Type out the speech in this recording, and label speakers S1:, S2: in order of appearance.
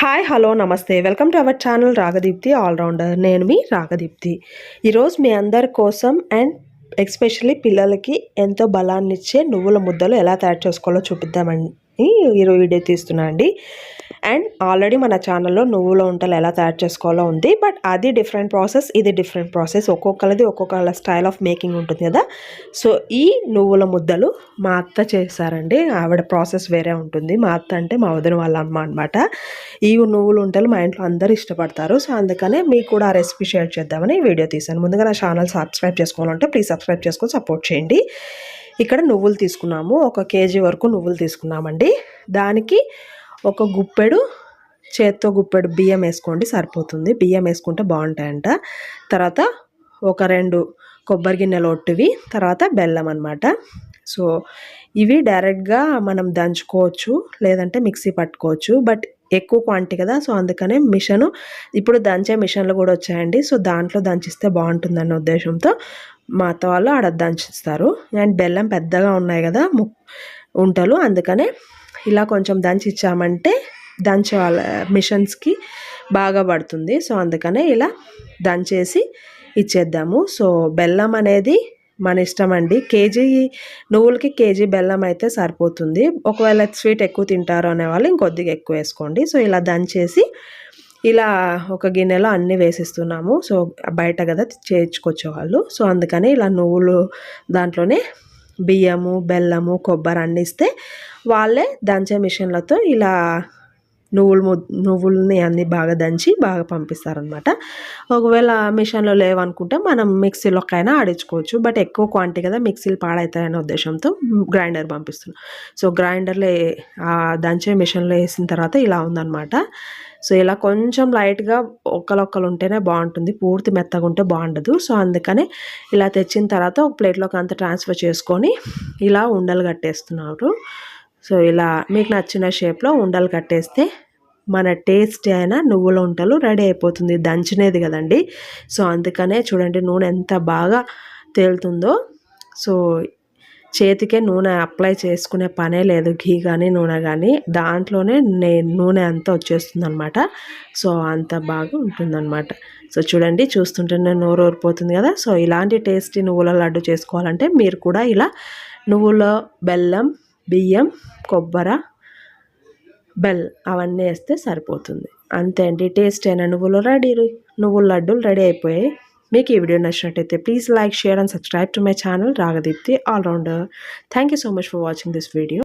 S1: Hi hello నమస్తే. Welcome to our channel Ragadeepti all rounder నేను మీ రాగదీప్తి. ఈరోజు మీ అందరి కోసం అండ్ ఎస్పెషల్లీ పిల్లలకి ఎంతో బలాన్ని ఇచ్చే నువ్వుల ముద్దలు ఎలా తయారు చేసుకోవాలో చూపిద్దామని ఈరోజు వీడియో తీస్తున్నా అండి అండ్ ఆల్రెడీ మన ఛానల్లో నువ్వుల వంటలు ఎలా తయారు చేసుకోవాలో ఉంది బట్ అది డిఫరెంట్ ప్రాసెస్ ఇది డిఫరెంట్ ప్రాసెస్. ఒక్కొక్కరిది ఒక్కొక్కళ్ళ స్టైల్ ఆఫ్ మేకింగ్ ఉంటుంది కదా. సో ఈ నువ్వుల ముద్దలు మా అత్త చేశారండి. ఆవిడ ప్రాసెస్ వేరే ఉంటుంది. మా అత్త అంటే మా వదిన వాళ్ళ అమ్మ అనమాట ఈ నువ్వులు వంటలు మా ఇంట్లో అందరూ ఇష్టపడతారు. సో అందుకనే మీకు కూడా ఆ రెసిపీ షేర్ చేద్దామని వీడియో తీశాను. ముందుగా నా ఛానల్ సబ్స్క్రైబ్ చేసుకోవాలంటే ప్లీజ్ సబ్స్క్రైబ్ చేసుకొని సపోర్ట్ చేయండి. ఇక్కడ నువ్వులు తీసుకున్నాము. ఒక కేజీ వరకు నువ్వులు తీసుకున్నామండి. దానికి ఒక గుప్పెడు చేత్తో గుప్పెడు బియ్యం వేసుకోండి సరిపోతుంది. బియ్యం వేసుకుంటే బాగుంటాయంట. తర్వాత ఒక రెండు కొబ్బరి గిన్నెలు ఒట్టివి తర్వాత బెల్లం అనమాట సో ఇవి డైరెక్ట్గా మనం దంచుకోవచ్చు లేదంటే మిక్సీ పట్టుకోవచ్చు బట్ ఎక్కువ క్వాంటిటీ కదా సో అందుకనే మిషను ఇప్పుడు దంచే మిషన్లు కూడా వచ్చాయండి సో దాంట్లో దంచిస్తే బాగుంటుందన్న ఉద్దేశంతో మా అత్త వాళ్ళు ఆడ దంచిస్తారు. అండ్ బెల్లం పెద్దగా ఉన్నాయి కదా ము ఉంటలు అందుకనే ఇలా కొంచెం దంచి ఇచ్చామంటే దంచే వాళ్ళ మిషన్స్కి బాగా పడుతుంది. సో అందుకనే ఇలా దంచేసి ఇచ్చేద్దాము. సో బెల్లం అనేది మన ఇష్టం అండి. కేజీ నువ్వులకి కేజీ బెల్లం అయితే సరిపోతుంది. ఒకవేళ స్వీట్ ఎక్కువ తింటారు అనే వాళ్ళు ఇంకొద్దిగా ఎక్కువ వేసుకోండి. సో ఇలా దంచేసి ఇలా ఒక గిన్నెలో అన్నీ వేసిస్తున్నాము. సో బయట కదా చేయించుకొచ్చేవాళ్ళు. సో అందుకని ఇలా నువ్వులు దాంట్లోనే బియ్యము బెల్లము కొబ్బరి అన్నీ ఇస్తే వాళ్ళే దంచే మిషన్లతో ఇలా నువ్వులు నువ్వులని అన్నీ బాగా దంచి బాగా పంపిస్తారనమాట ఒకవేళ మిషన్లో లేవనుకుంటే మనం మిక్సీలోకైనా ఆడించుకోవచ్చు. బట్ ఎక్కువ క్వాంటిటీ కదా మిక్సీలు పాడవుతాయనే ఉద్దేశంతో గ్రైండర్ పంపిస్తున్నాం. సో గ్రైండర్లో దంచే మిషన్లో వేసిన తర్వాత ఇలా ఉందనమాట సో ఇలా కొంచెం లైట్గా ఒక్కలొక్కలు ఉంటేనే బాగుంటుంది. పూర్తి మెత్తగా ఉంటే బాగుండదు. సో అందుకనే ఇలా తెచ్చిన తర్వాత ఒక ప్లేట్లోకి అంత ట్రాన్స్ఫర్ చేసుకొని ఇలా ఉండలు కట్టేస్తున్నారు. సో ఇలా మీకు నచ్చిన షేప్లో ఉండలు కట్టేస్తే మన టేస్ట్ అయిన నువ్వుల ఉంటలు రెడీ అయిపోతుంది. దంచినది కదండి. సో అందుకనే చూడండి నూనె ఎంత బాగా తేలుతుందో. సో చేతికే నూనె అప్లై చేసుకునే పనే లేదు. ఘీ కానీ నూనె కానీ దాంట్లోనే నే నూనె అంతా వచ్చేస్తుంది అనమాట సో అంత బాగా ఉంటుందన్నమాట. సో చూడండి చూస్తుంటేనే నోరు ఊరిపోతుంది కదా. సో ఇలాంటి టేస్టీ నువ్వుల లడ్డు చేసుకోవాలంటే మీరు కూడా ఇలా నువ్వుల బెల్లం బియ్యం కొబ్బరి బెల్ అవన్నీ వేస్తే సరిపోతుంది. అంతే అండి. టేస్ట్ అయిన నువ్వులు రెడీ నువ్వుల లడ్డూలు రెడీ అయిపోయాయి. మీకు ఈ వీడియో నచ్చినట్టయితే please like share and subscribe to my channel. Ragadeepti all rounder thank you so much for watching this video